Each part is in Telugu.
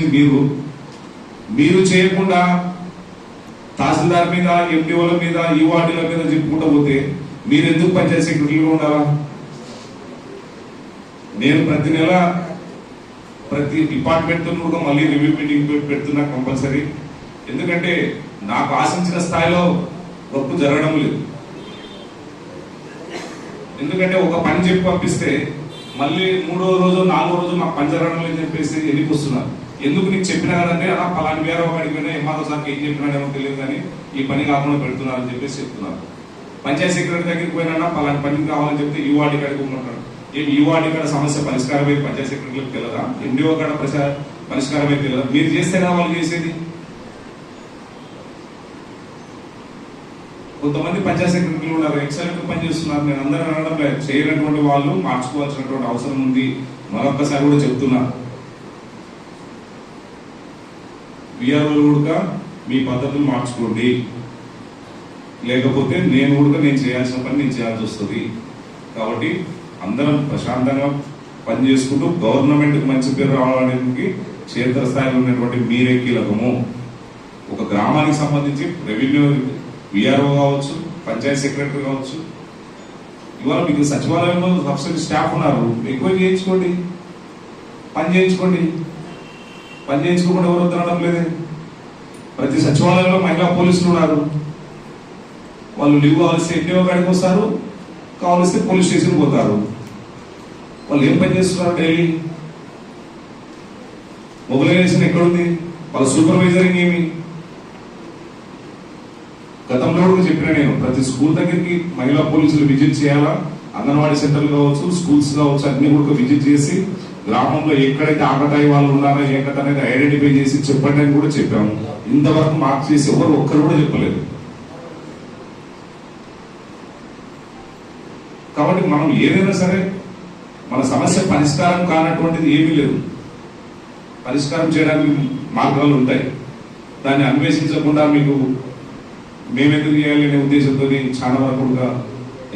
చేయాల్సింది మీరు. మీరు చేయకుండా తహసీల్దార్ మీద ఎండిఓల మీద ఈ వార్డుల మీద చెప్పుకుంటూ పోతే మీరు ఎందుకు పంచాయతీ సెక్రటరీలో ఉండాలా? నేను ప్రతి నెల ప్రతి డిపార్ట్మెంట్ కూడా మళ్ళీ రివ్యూ మీటింగ్ పెడుతున్నా కంపల్సరీ. ఎందుకంటే నాకు ఆశించిన స్థాయిలో వర్క్ జరగడం లేదు. ఎందుకంటే ఒక పని చెప్పి పంపిస్తే మళ్ళీ మూడో రోజు నాలుగో రోజు నాకు పని జరగడం లేదని చెప్పేసి ఎన్నికి ఎందుకు నీకు చెప్పినా కదంటే ఆ పలాని వేరే ఒక పోయినా ఎంఆర్ఓ సార్కి ఏం చెప్పినాడేమో తెలియదు కానీ ఈ పని కాకుండా పెడుతున్నారని చెప్పేసి చెప్తున్నారు. పంచాయత్ సెక్రటరీ దగ్గరికి పోయినా పలాని పని కావాలని చెప్తే ఈ వార్డు కాడికి ఉంటాడు ఏం ఈ వార్డు కాడ సమస్య పరిష్కారం అయ్యి పంచాయత్ సెక్రటరీకి తెలియదా ఎండిఓ కాడ పరిష్కారం అయ్యి తెలియదా మీరు చేస్తేనే వాళ్ళు చేసేది. కొంతమంది పంచాయత్ సెక్రటరీలు ఉన్నారు ఎక్సలెంట్ పని చేస్తున్నారు. నేను అందరూ అనడం లేదు. చేయనటువంటి వాళ్ళు మార్చుకోవాల్సినటువంటి అవసరం ఉంది. మరొక్కసారి కూడా చెప్తున్నా. విఆర్ఓలు కూడా మీ పద్ధతులు మార్చుకోండి. లేకపోతే నేను కూడా నేను చేయాల్సిన పని నేను చేయాల్సి వస్తుంది. కాబట్టి అందరం ప్రశాంతంగా పని చేసుకుంటూ గవర్నమెంట్కి మంచి పేరు రావడానికి క్షేత్ర స్థాయిలో ఉన్నటువంటి మీరే కీలకము. ఒక గ్రామానికి సంబంధించి రెవెన్యూ విఆర్ఓ కావచ్చు పంచాయత్ సెక్రటరీ కావచ్చు. ఇవాళ మీకు సచివాలయంలో సబ్సిడీ స్టాఫ్ ఉన్నారు ఎక్కువ చేయించుకోండి. పని చేయించుకోండి. పని చేయించుకోకుండా ఎవరు తినడం లేదే. ప్రతి సచివాలయంలో మహిళా పోలీసులు ఉన్నారు. వాళ్ళు లీవ్ కావాల్సి ఎన్టీఓ కాడికి వస్తారు కావాల్సి పోలీస్ స్టేషన్ పోతారు. వాళ్ళు ఏం పని చేస్తున్నారు డైలీ? మొబిలైజేషన్ ఎక్కడుంది? వాళ్ళ సూపర్వైజరింగ్ ఏమి? గతంలో కూడా చెప్పిన నేను ప్రతి స్కూల్ దగ్గరికి మహిళా పోలీసులు విజిట్ చేయాలా? అంగన్వాడీ సెంటర్లు కావచ్చు స్కూల్స్ కావచ్చు అన్ని కూడా విజిట్ చేసి గ్రామంలో ఎక్కడైతే ఆకతాయి వాళ్ళు ఉన్నారో ఏ అనేది ఐడెంటిఫై చేసి చెప్పండి అని కూడా చెప్పాము ఇంతవరకు మార్క్ చేసి ఎవరు ఒక్కరు కూడా చెప్పలేదు. కాబట్టి మనం ఏదైనా సరే మన సమస్య పరిష్కారం కానటువంటిది ఏమీ లేదు. పరిష్కారం చేయడానికి మార్గాలు ఉంటాయి. దాన్ని అన్వేషించకుండా మీకు మేమెందుకు చేయాలి అనే ఉద్దేశంతో చాలా వరకు కూడా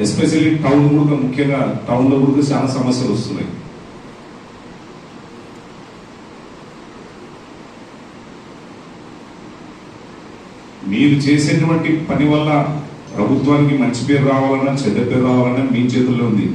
ఎస్పెషల్లీ టౌన్ కూడా ముఖ్యంగా టౌన్లో కూడా చాలా సమస్యలు వస్తున్నాయి. మీరు చేసేటువంటి పని వల్ల ప్రభుత్వానికి మంచి పేరు రావాలన్నా చెడ్డ పేరు రావాలన్నా మీ చేతుల్లో ఉంది.